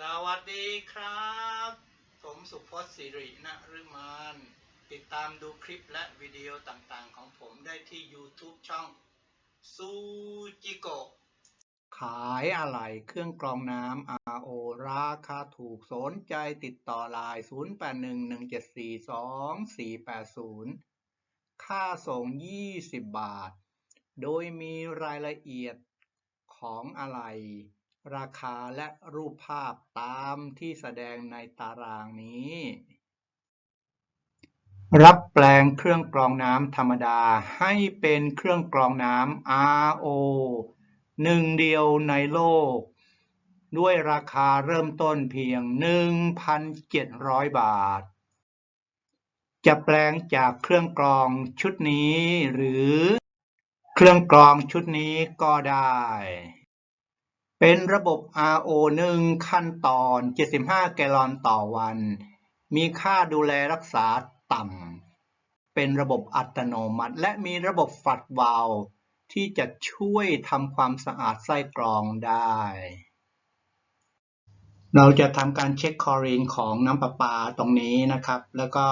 สวัสดีครับ ผมสุพจน์สิรินฤมานติดตามดูคลิปและวิดีโอต่างๆ ของผมได้ที่ YouTube ช่องซูจิโกะขายอะไหล่เครื่องกรองน้ำ RO ราคาถูกสนใจติดต่อไลน์0811742480 ค่าส่ง 20 บาท โดยมีรายละเอียดของอะไหล่ ราคาและรูปภาพตามที่แสดงในตารางนี้ รับแปลงเครื่องกรองน้ำธรรมดาให้เป็นเครื่องกรองน้ำ RO หนึ่งเดียวในโลก ด้วยราคาเริ่มต้นเพียง 1,700 บาท จะแปลงจากเครื่องกรองชุดนี้หรือเครื่องกรองชุดนี้ก็ได้ เป็นระบบ RO 1 ขั้นตอน 75 แกลลอนต่อวัน มีค่าดูแลรักษาต่ำ เป็นระบบอัตโนมัติ และมีระบบฝัดวาลที่จะช่วยทำความสะอาดไส้กรองได้ เราจะทำการเช็คคอรีนของน้ำประปาตรงนี้นะครับ แล้วก็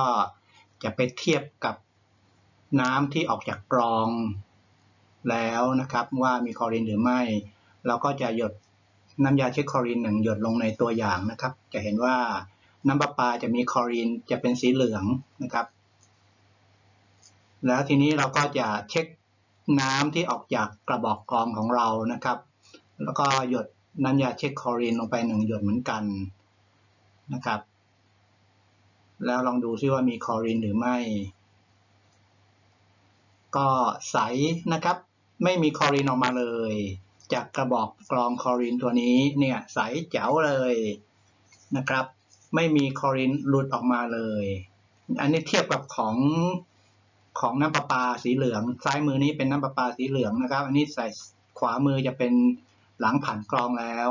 จะไปเทียบกับน้ำที่ออกจากกรองแล้วนะครับว่ามีคอรีนหรือไม่ เราก็จะหยดน้ำยาเช็คคลอรีนหนึ่งหยดลงในตัวอย่างนะครับ จะเห็นว่าน้ำประปาจะมีคลอรีนจะเป็นสีเหลืองนะครับ แล้วทีนี้เราก็จะเช็คน้ำที่ออกจากกระบอกกรองของเรานะครับ แล้วก็หยดน้ำยาเช็คคลอรีนลงไปหนึ่งหยดเหมือนกันนะครับ แล้วลองดูซิว่ามีคลอรีนหรือไม่ ก็ใสนะครับ ไม่มีคลอรีนออกมาเลย จากกระบอกกรองคลอรีนตัวนี้เนี่ยใสเจ๋วเลยนะครับ ไม่มีคลอรีนหลุดออกมาเลย อันนี้เทียบกับของของน้ำประปาสีเหลือง ซ้ายมือนี้เป็นน้ำประปาสีเหลืองนะครับ อันนี้ใส่ขวามือจะเป็นหลังผ่านกรองแล้ว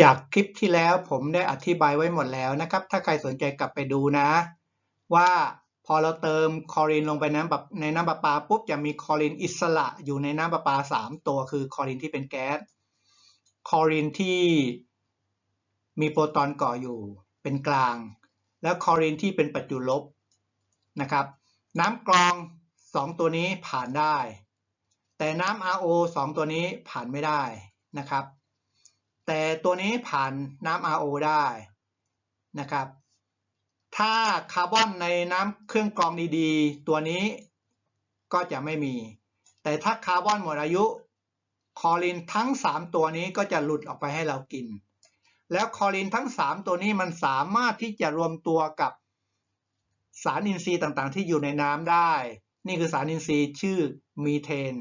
จากคลิปที่แล้วผมได้อธิบายไว้หมดแล้วนะครับ ถ้าใครสนใจกลับไปดูนะ ว่า พอเราเติมคลอรีนลงไปน้ำแบบในน้ำประปาปุ๊บจะมีคลอรีนอิสระอยู่ในน้ำประปาสามตัวคือคลอรีนที่เป็นแก๊สคลอรีนที่มีโปรตอนก่ออยู่เป็นกลาง แล้วคลอรีนที่เป็นประจุลบนะครับ น้ำกรอง2ตัวนี้ผ่านได้ แต่น้ำ RO 2ตัวนี้ผ่านไม่ได้นะครับ แต่ตัวนี้ผ่านน้ำ RO ได้นะครับ ถ้าคาร์บอนในน้ำเครื่องกรองดีๆ ตัวนี้ก็จะไม่มี แต่ถ้าคาร์บอนหมดอายุคอรีนทั้ง 3 ตัวนี้ก็จะหลุดออกไปให้เรากิน แล้วคอรีนทั้ง 3 ตัวนี้มันสามารถที่จะรวมตัวกับสารอินทรีย์ต่างๆ ที่อยู่ในน้ำได้ นี่คือสารอินทรีย์ชื่อมีเทน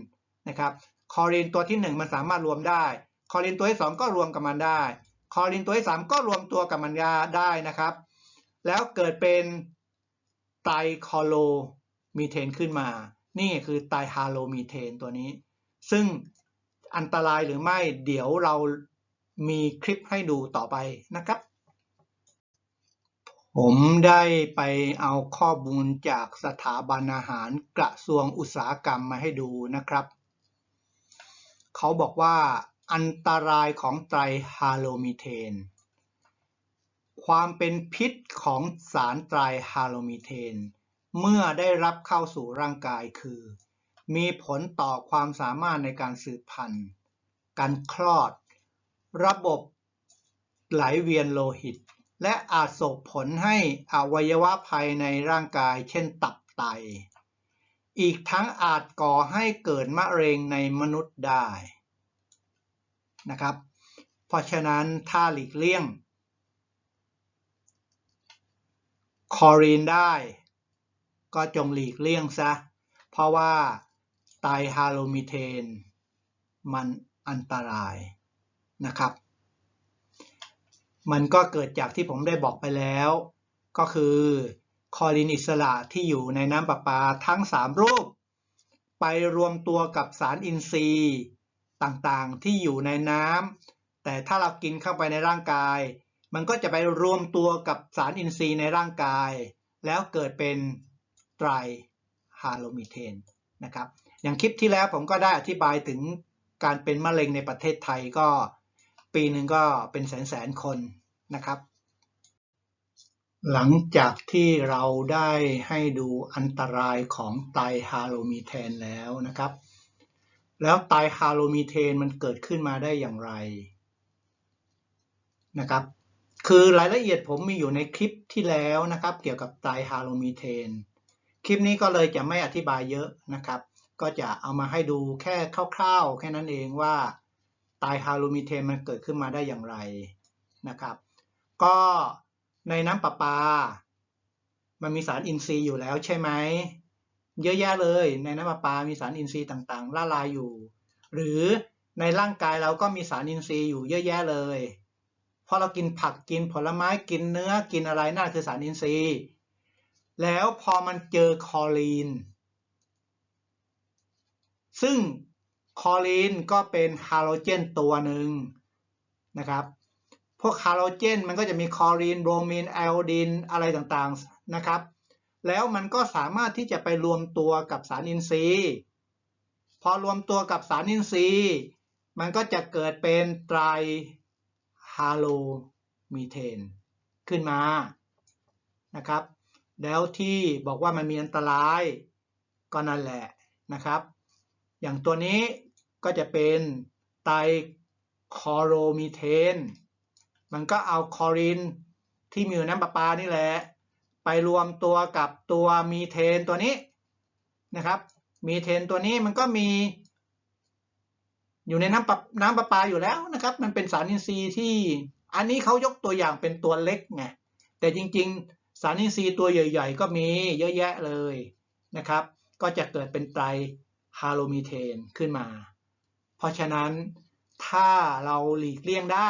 นะครับคอรีนตัวที่ 1 มันสามารถรวมได้คอรีนตัวที่ 2 ก็รวมกับมันได้คอรีนตัวที่ 3 ก็รวมตัวกับมันได้นะครับ แล้วเกิดเป็นไตรคลอโรมีเทนขึ้นมา นี่คือไตรฮาโลมีเทนตัวนี้ ซึ่งอันตรายหรือไม่เดี๋ยวเรามีคลิปให้ดูต่อไปนะครับ ผมได้ไปเอาข้อมูลจากสถาบันอาหารกระทรวงอุตสาหกรรมมาให้ดูนะครับ เขาบอกว่าอันตรายของไตรฮาโลมีเทน ความเป็นพิษของสารไตรฮาโลมีเทน เมื่อได้รับเข้าสู่ร่างกายคือ มีผลต่อความสามารถในการสืบพันธุ์ การคลอด ระบบไหลเวียนโลหิต และอาจส่งผลให้อวัยวะภายในร่างกาย เช่นตับไต อีกทั้งอาจก่อให้เกิดมะเร็งในมนุษย์ได้นะครับ เพราะฉะนั้นถ้าหลีกเลี่ยง คอรีนได้ ก็จงหลีกเลี่ยงซะ เพราะว่าไตฮาโลมิเทน มันอันตรายนะครับ มันก็เกิดจากที่ผมได้บอกไปแล้ว ก็คือคอลินอิสระที่อยู่ในน้ำประปาทั้ง 3 รูป ไปรวมตัวกับสารอินทรีย์ต่างๆที่อยู่ในน้ำแต่ถ้าเรากินเข้าไปในร่างกาย มันก็จะไปรวมตัวกับสารอินทรีย์ในร่างกาย แล้วเกิดเป็นไตรฮาโลมิเทนนะครับ อย่างคลิปที่แล้วผมก็ได้อธิบายถึงการเป็นมะเร็งในประเทศไทยก็ปีหนึ่งก็เป็นแสนแสนคนนะครับ หลังจากที่เราได้ให้ดูอันตรายของไตรฮาโลมีเทนแล้วนะครับ แล้วไตรฮาโลมีเทนมันเกิดขึ้นมาได้อย่างไรนะครับ คือรายละเอียดผมมีอยู่ในคลิปที่แล้วนะครับ เกี่ยวกับไตรฮาโลมีเทน คลิปนี้ก็เลยจะไม่อธิบายเยอะนะครับ ก็จะเอามาให้ดูแค่คร่าวๆ แค่นั้นเองว่าไตรฮาโลมีเทนมันเกิดขึ้นมาได้อย่างไรนะครับ ก็ในน้ำประปา มันมีสารอินทรีย์อยู่แล้วใช่ไหม เยอะแยะเลยในน้ำประปา มีสารอินทรีย์ต่างๆละลายอยู่ หรือในร่างกายเราก็มีสารอินทรีย์อยู่เยอะแยะเลย พอเรากินผักกินผลไม้กินเนื้อกินอะไรนั่นคือสารอินทรีย์ แล้วพอมันเจอคอลีน ซึ่งคอลีนก็เป็นฮาโลเจนตัวหนึ่งนะครับ พวกฮาโลเจนมันก็จะมีคอลีนโบรมีนไอโอดีนอะไรต่างๆนะครับ แล้วมันก็สามารถที่จะไปรวมตัวกับสารอินทรีย์ พอรวมตัวกับสารอินทรีย์ มันก็จะเกิดเป็นไตร ฮาโลมีเทนขึ้นมานะครับ แล้วที่บอกว่ามันมีอันตรายก็นั่นแหละนะครับ อย่างตัวนี้ก็จะเป็นไตรคอโรมีเทน มันก็เอาคอรินที่มีอยู่น้ำประปานี่แหละ ไปรวมตัวกับตัวมีเทนตัวนี้นะครับ มีเทนตัวนี้มันก็มี อยู่ในน้ำปน้ำประปาอยู่แล้วนะครับ มันเป็นสารอินทรีย์ที่อันนี้เขายกตัวอย่างเป็นตัวเล็กไงแต่จริงๆ สารอินทรีย์ตัวใหญ่ ๆ ก็มีเยอะแยะเลยนะครับ ก็จะเกิดเป็นไตรฮาโลมีเทนขึ้นมา เพราะฉะนั้นถ้าเราหลีกเลี่ยงได้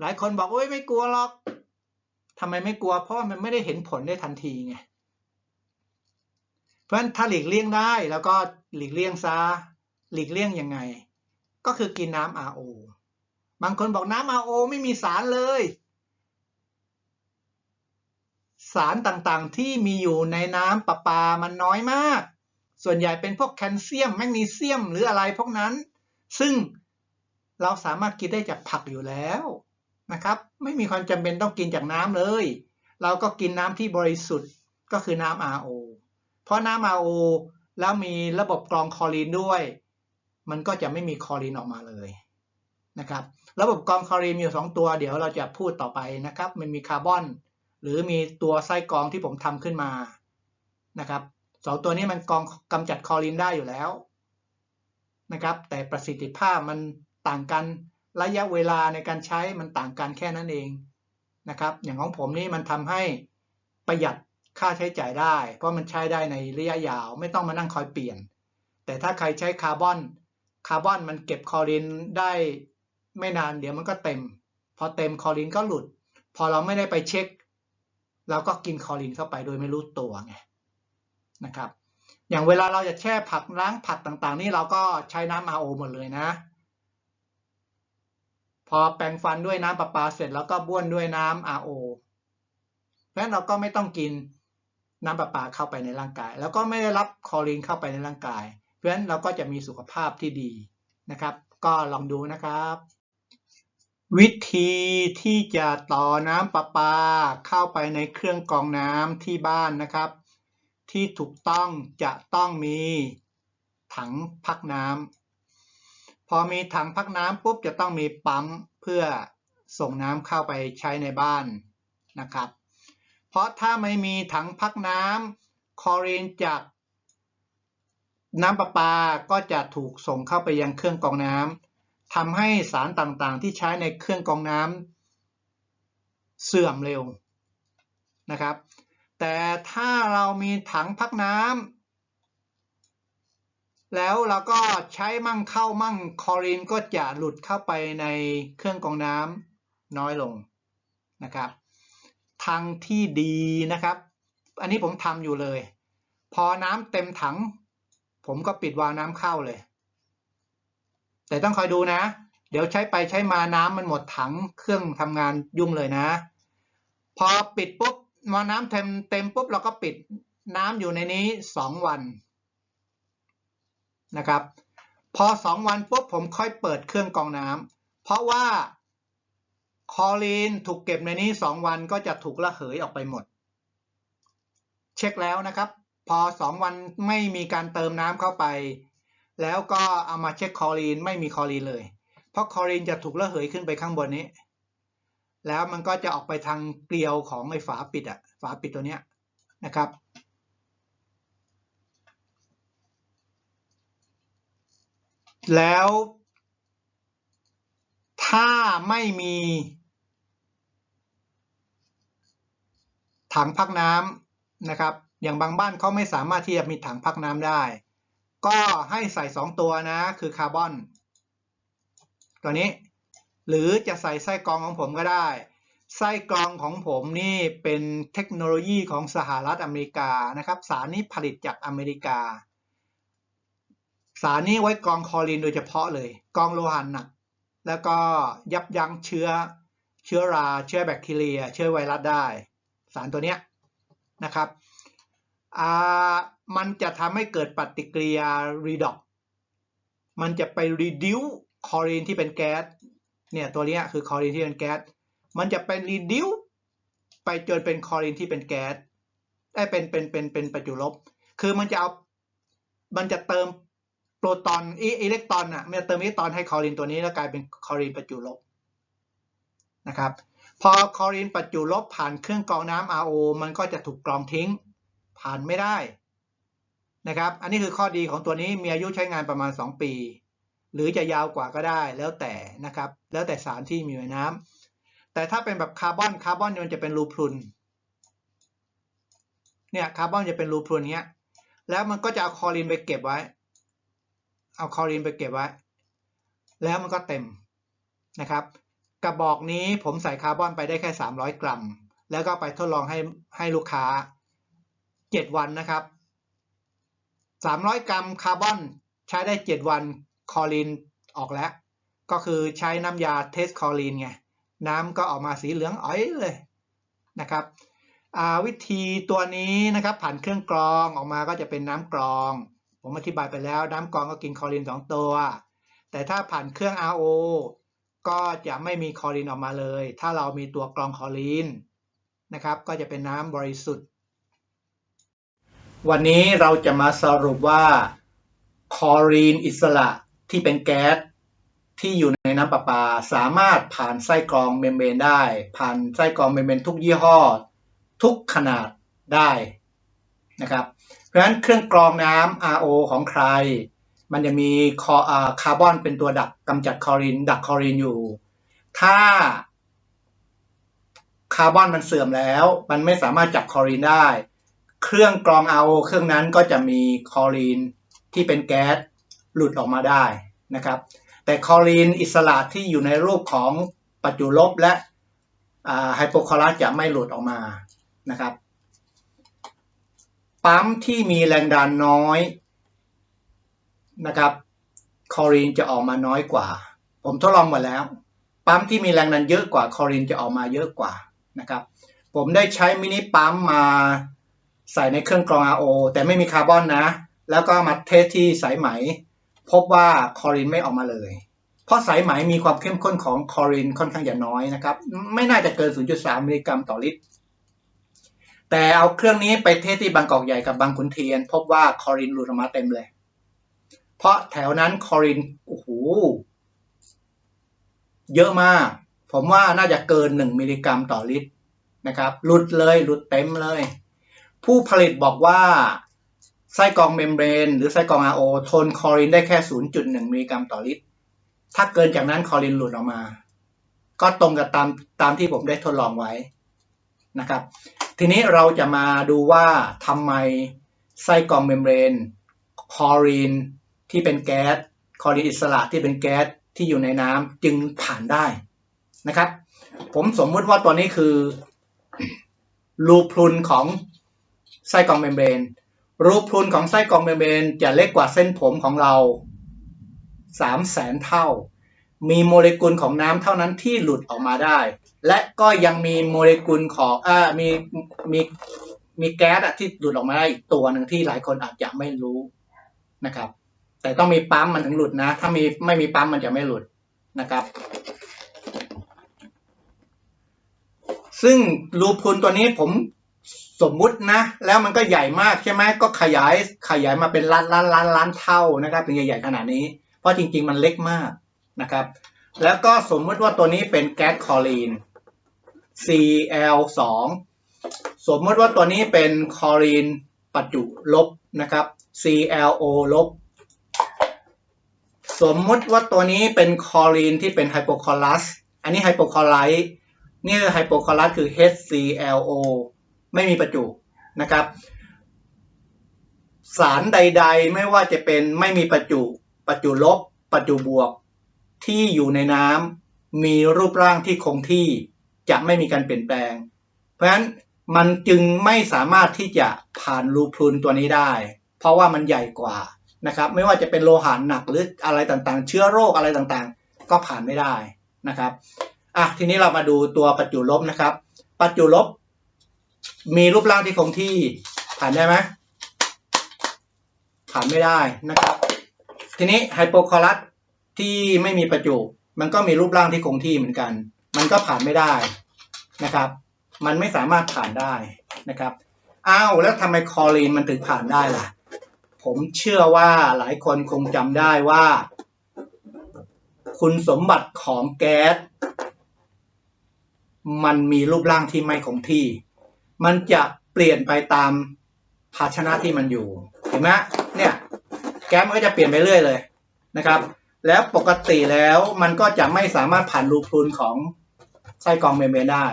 หลายคนบอกโอ้ยไม่กลัวหรอกทำไมไม่กลัวเพราะมันไม่ได้เห็นผลได้ทันทีไงเพราะฉะนั้นถ้าหลีกเลี่ยงได้แล้วก็หลีกเลี่ยงซะหลีกเลี่ยงยังไง ก็คือกินน้ำ RO บางคนบอกน้ำ RO ไม่มีสารเลย สารต่างๆที่มีอยู่ในน้ำประปามันน้อยมาก ส่วนใหญ่เป็นพวกแคลเซียมแมกนีเซียมหรืออะไรพวกนั้น ซึ่งเราสามารถกินได้จากผักอยู่แล้วนะครับ ไม่มีความจำเป็นต้องกินจากน้ำเลย เราก็กินน้ำที่บริสุทธิ์ก็คือน้ำ RO เพราะน้ำ RO แล้วมีระบบกรองคลอรีนด้วย มันก็จะไม่มีคอรีนออกมาเลยนะครับระบบกรองคอรีนมีอยู่สองตัว เดี๋ยวเราจะพูดต่อไปนะครับ มันมีคาร์บอน หรือมีตัวไส้กรองที่ผมทำขึ้นมานะครับสองตัวนี้มันกรองกำจัดคอรีนได้อยู่แล้วนะครับ แต่ประสิทธิภาพมันต่างกันระยะเวลาในการใช้มันต่างกันแค่นั้นเองนะครับ อย่างของผมนี่มันทำให้ประหยัดค่าใช้จ่ายได้ เพราะมันใช้ได้ในระยะยาว ไม่ต้องมานั่งคอยเปลี่ยน แต่ถ้าใครใช้คาร์บอน คาร์บอนมันเก็บคลอรีนได้ไม่นานเดี๋ยวมันก็เต็ม พอเต็มคลอรีนก็หลุด พอเราไม่ได้ไปเช็ค เราก็กินคลอรีนเข้าไปโดยไม่รู้ตัวไงนะครับ อย่างเวลาเราจะแช่ผักล้างผักต่างๆ นี่เราก็ใช้น้ำ RO หมดเลยนะ พอแปรงฟันด้วยน้ำประปาเสร็จแล้วก็บ้วนด้วยน้ำ RO เพราะฉะนั้นเราก็ไม่ต้องกินน้ำประปาเข้าไปในร่างกาย แล้วก็ไม่ได้รับคลอรีนเข้าไปในร่างกาย เพราะฉะนั้นเราก็จะมีสุขภาพที่ดีนะครับ ก็ลองดูนะครับ วิธีที่จะต่อน้ำประปาเข้าไปในเครื่องกรองน้ำที่บ้านนะครับ ที่ถูกต้องจะต้องมีถังพักน้ำพอมีถังพักน้ำปุ๊บจะต้องมีปั๊มเพื่อส่งน้ำเข้าไปใช้ในบ้านนะครับ เพราะถ้าไม่มีถังพักน้ำคลอรีนจาก น้ำประปาก็จะถูกส่งเข้าไปยังเครื่องกรองน้ำทำให้สารต่างๆ ที่ใช้ในเครื่องกรองน้ำเสื่อมเร็วนะครับ แต่ถ้าเรามีถังพักน้ำแล้วเราก็ใช้มั่งเข้ามั่งคอรีนก็จะหลุดเข้าไปในเครื่องกรองน้ำน้อยลงนะครับ ทางที่ดีนะครับ อันนี้ผมทำอยู่เลย พอน้ำเต็มถัง ผมก็ปิดวาล์วน้ำเข้าเลย แต่ต้องคอยดูนะ เดี๋ยวใช้ไปใช้มาน้ำมันหมดถังเครื่องทำงานยุ่งเลยนะ พอปิดปุ๊บมาน้ำเต็มเต็มปุ๊บเราก็ปิดน้ำอยู่ในนี้สองวันนะครับ พอสองวันปุ๊บผมค่อยเปิดเครื่องกรองน้ำเพราะว่าคอรีนถูกเก็บในนี้สองวันก็จะถูกระเหยออกไปหมด เช็คแล้วนะครับ พอสองวันไม่มีการเติมน้ำเข้าไป แล้วก็เอามาเช็คคอรีนไม่มีคอรีนเลย เพราะคอรีนจะถูกระเหยขึ้นไปข้างบนนี้ แล้วมันก็จะออกไปทางเกลียวของไอ้ฝาปิดอะฝาปิดตัวเนี้ยนะครับแล้ว ถ้าไม่มี ถังพักน้ำนะครับ อย่างบางบ้านเขาไม่สามารถที่จะมีถังพักน้ำได้ ก็ให้ใส่สองตัวนะ คือคาร์บอน ตัวนี้ หรือจะใส่ไส้กรองของผมก็ได้ ไส้กรองของผมนี่เป็นเทคโนโลยีของสหรัฐอเมริกานะครับ สารนี้ผลิตจากอเมริกา สารนี้ไว้กรองคอรีนโดยเฉพาะเลยกรองโลหะหนัก แล้วก็ยับยั้งเชื้อเชื้อรา เชื้อแบคทีเรีย เชื้อไวรัสได้ สารตัวเนี้ยนะครับ มันจะทำให้เกิดปฏิกิริยา redox มันจะไป reduce คลอรีนที่เป็นแก๊สเนี่ยตัวนี้คือคลอรีนที่เป็นแก๊สมันจะเป็น reduce ไปจนเป็นคลอรีนที่เป็นแก๊สได้เป็นเป็นเป็นเป็นประจุลบ คือมันจะเอา มันจะเติมโปรตอนอิเล็กตรอนอะมันจะเติมอิเล็กตรอนให้คลอรีนตัวนี้แล้วกลายเป็นคลอรีนประจุลบนะครับ พอคลอรีนประจุลบผ่านเครื่องกรองน้ำ RO มันก็จะถูกกรองทิ้ง ผ่านไม่ได้นะครับ อันนี้คือข้อดีของตัวนี้มีอายุใช้งานประมาณ 2 ปี หรือจะยาวกว่าก็ได้แล้วแต่นะครับ แล้วแต่สารที่มีในน้ำแต่ถ้าเป็นแบบคาร์บอนคาร์บอนมันจะเป็นรูพรุนเนี่ยคาร์บอนจะเป็นรูพรุนเงี้ย แล้วมันก็จะเอาคอรีนไปเก็บไว้ เอาคอรีนไปเก็บไว้ แล้วมันก็เต็มนะครับ กระบอกนี้ผมใส่คาร์บอนไปได้แค่ 300 กรัม แล้วก็ไปทดลองให้ให้ลูกค้า 7 วันนะครับ 300 กรัมคาร์บอนใช้ได้ 7 วันคอรีนออกแล้ว ก็คือใช้น้ำยาเทสคอรีนไงน้ำก็ออกมาสีเหลืองอ๋อยเลยนะครับวิธีตัวนี้นะครับผ่านเครื่องกรองออกมาก็จะเป็นน้ำกรอง ผมอธิบายไปแล้วน้ำกรองก็กินคอรีน 2 ตัว แต่ถ้าผ่านเครื่อง RO ก็จะไม่มีคอรีนออกมาเลย ถ้าเรามีตัวกรองคอรีนนะครับก็จะเป็นน้ำบริสุทธิ์ วันนี้เราจะมาสรุปว่าคลอรีนอิสระที่เป็นแก๊สที่อยู่ในน้ำประปา สามารถผ่านไส้กรองเมมเบรนได้ ผ่านไส้กรองเมมเบรนทุกยี่ห้อ ทุกขนาดได้นะครับเพราะฉะนั้นเครื่องกรองน้ำ RO ของใคร มันจะมีคอคาร์บอนเป็นตัวดักกำจัดคลอรีน ดักคลอรีนอยู่ ถ้าคาร์บอนมันเสื่อมแล้ว มันไม่สามารถจับคลอรีนได้ เครื่องกรองเอาเครื่องนั้นก็จะมีคลอรีนที่เป็นแก๊สหลุดออกมาได้นะครับ แต่คลอรีนอิสระที่อยู่ในรูปของประจุลบและไฮโปคลอรัสจะไม่หลุดออกมานะครับ ปั๊มที่มีแรงดันน้อยนะครับคลอรีนจะออกมาน้อยกว่า ผมทดลองหมดแล้ว ปั๊มที่มีแรงดันเยอะกว่าคลอรีนจะออกมาเยอะกว่านะครับ ผมได้ใช้มินิปั๊มมา ใส่ในเครื่องกรอง RO แต่ไม่มีคาร์บอนนะ แล้วก็มาเทสที่สายไหม พบว่าคลอรีนไม่ออกมาเลย เพราะสายไหมมีความเข้มข้นของคลอรีนค่อนข้างจะน้อยนะครับ ไม่น่าจะเกิน 0.3 มิลลิกรัมต่อลิตร แต่เอาเครื่องนี้ไปเทสที่บางกอกใหญ่กับบางขุนเทียน พบว่าคลอรีนหลุดออกมาเต็มเลย เพราะแถวนั้นคอรินโอ้โหเยอะมาก ผมว่าน่าจะเกิน 1 มิลลิกรัมต่อลิตรนะครับ หลุดเลย หลุดเต็มเลย ผู้ผลิตบอกว่าไส้กรองเมมเบรน หรือไส้กรอง RO ทนคอรินได้แค่ 0.1 มิลลิกรัมต่อลิตร ถ้าเกินจากนั้นคอรินหลุดออกมา ก็ตรงกับตามตามที่ผมได้ทดลองไว้นะครับ ทีนี้เราจะมาดูว่าทำไมไส้กรองเมมเบรนคอรินที่เป็นแก๊สคลอรีนอิสระที่เป็นแก๊สที่อยู่ในน้ำจึงผ่านได้นะครับ ผมสมมุติว่าตัวนี้คือ รูพรุนของ ไส้กรองเมมเบรน รูพรุนของไส้กรองเมมเบรนจะเล็กกว่าเส้นผมของเราสามแสนเท่า มีโมเลกุลของน้ำเท่านั้นที่หลุดออกมาได้ และก็ยังมีโมเลกุลของอ่ามีมีมีแก๊สที่หลุดออกมาได้อีกตัวหนึ่งที่หลายคนอาจจะไม่รู้นะครับ แต่ต้องมีปั๊มมันถึงหลุดนะ ถ้ามีไม่มีปั๊มมันจะไม่หลุดนะครับ ซึ่งรูพุนตัวนี้ผม สมมุตินะ แล้วมันก็ใหญ่มากใช่ไหมก็ขยายขยายมาเป็นล้านล้านล้านล้านเท่านะครับถึงใหญ่ๆขนาดนี้ เพราะจริง ๆ มันเล็กมากนะครับ แล้วก็สมมติว่าตัวนี้เป็นแก๊สคลอรีน Cl2 สมมติว่าตัวนี้เป็นคลอรีนประจุลบนะครับ ClO ลบ สมมติว่าตัวนี้เป็นคลอรีนที่เป็นไฮโปคลอรัส อันนี้ไฮโปคลอไรต์นี่ไฮโปคลอรัสคือ HClO ไม่มีประจุนะครับ สารใด ๆ ไม่ว่าจะเป็นไม่มีประจุ ประจุลบ ประจุบวก ที่อยู่ในน้ำมีรูปร่างที่คงที่จะไม่มีการเปลี่ยนแปลง เพราะฉะนั้นมันจึงไม่สามารถที่จะผ่านรูพรุนตัวนี้ได้ เพราะว่ามันใหญ่กว่านะครับ ไม่ว่าจะเป็นโลหะหนักหรืออะไรต่างๆ เชื้อโรคอะไรต่างๆ ก็ผ่านไม่ได้นะครับอะทีนี้เรามาดูตัวประจุลบนะครับ ประจุลบ มีรูปร่างที่คงที่ผ่านได้ไหมผ่านไม่ได้นะครับ ทีนี้ไฮโปคลอรัสที่ไม่มีประจุมันก็มีรูปร่างที่คงที่เหมือนกัน มันก็ผ่านไม่ได้นะครับ มันไม่สามารถผ่านได้นะครับอ้าวแล้วทำไมคอรีนมันถึงผ่านได้ล่ะ ผมเชื่อว่าหลายคนคงจำได้ว่า คุณสมบัติของแก๊ส มันมีรูปร่างที่ไม่คงที่ มันจะเปลี่ยนไปตามภาชนะที่มันอยู่เห็นไหมเนี่ยแก๊สมันก็จะเปลี่ยนไปเรื่อยเลยนะครับ แล้วปกติแล้วมันก็จะไม่สามารถผ่านรูพรุนของไส้กรองเมมเบรนได้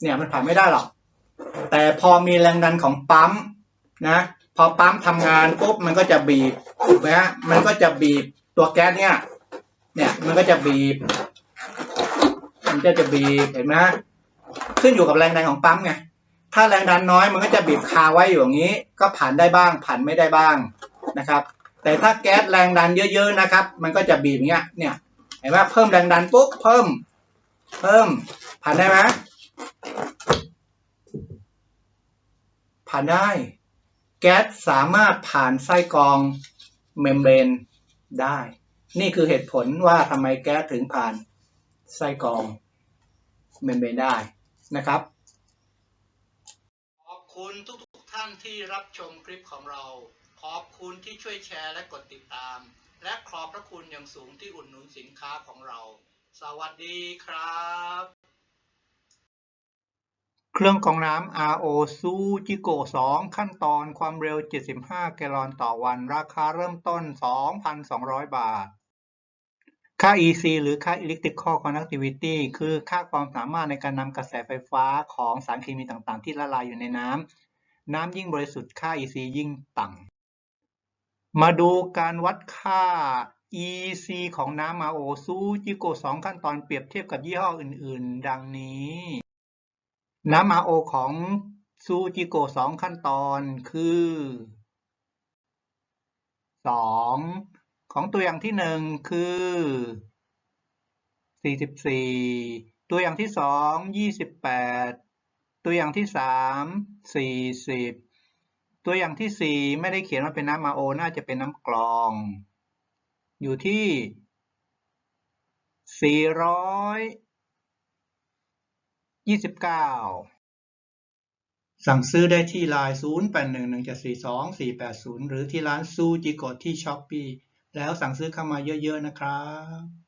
เนี่ยมันผ่านไม่ได้หรอก แต่พอมีแรงดันของปั๊มนะพอปั๊มทำงานปุ๊บมันก็จะบีบถูกไหมฮะมันก็จะบีบตัวแก๊สเนี่ยเนี่ยมันก็จะบีบ มันก็จะบีบเห็นไหมฮะ ขึ้นอยู่กับแรงดันของปั๊มไงถ้าแรงดันน้อยมันก็จะบีบคาไว้อยู่อย่างนี้ ก็ผ่านได้บ้างผ่านไม่ได้บ้างนะครับ แต่ถ้าแก๊สแรงดันเยอะ ๆนะครับ มันก็จะบีบอย่างเงี้ยเนี่ยเห็นไหมเพิ่มแรงดันปุ๊บเพิ่ม เพิ่ม ผ่านได้ไหมผ่านได้ แก๊สสามารถผ่านไส้กรองเมมเบรนได้ นี่คือเหตุผลว่าทำไมแก๊สถึงผ่านไส้กรองเมมเบรนได้ นะครับ ขอบคุณทุกๆท่านที่รับชมคลิปของเรา ขอบคุณที่ช่วยแชร์และกดติดตาม และขอบพระคุณอย่างสูงที่อุดหนุนสินค้าของเรา สวัสดีครับ เครื่องกรองน้ำ RO ซูจิโก2ขั้นตอนความเร็ว 75 แกลลอนต่อวัน ราคาเริ่มต้น 2,200 บาท ค่า EC หรือค่า Electrical Conductivity คือค่าความสามารถในการนำกระแสไฟฟ้าของสารเคมีต่างๆ ที่ละลายอยู่ในน้ำ น้ำยิ่งบริสุทธิ์ค่า EC ยิ่งต่ำ มาดูการวัดค่า EC ของน้ำ RO ซูจิโก2ขั้นตอนเปรียบเทียบกับยี่ห้ออื่นๆ ดังนี้ น้ำ RO ของซูจิโก2ขั้นตอนคือ 2 ของตัวอย่างที่1คือ 44 ตัวอย่างที่2 28 ตัวอย่างที่3 40 ตัวอย่างที่4ไม่ได้เขียนว่าเป็นน้ำ RO น่าจะเป็นน้ำกรอง อยู่ที่ 429สั่งซื้อได้ที่ไลน์ 0811742480 หรือที่ร้านซูจิโกะที่ช้อปปี้ แล้วสั่งซื้อเข้ามาเยอะๆนะครับ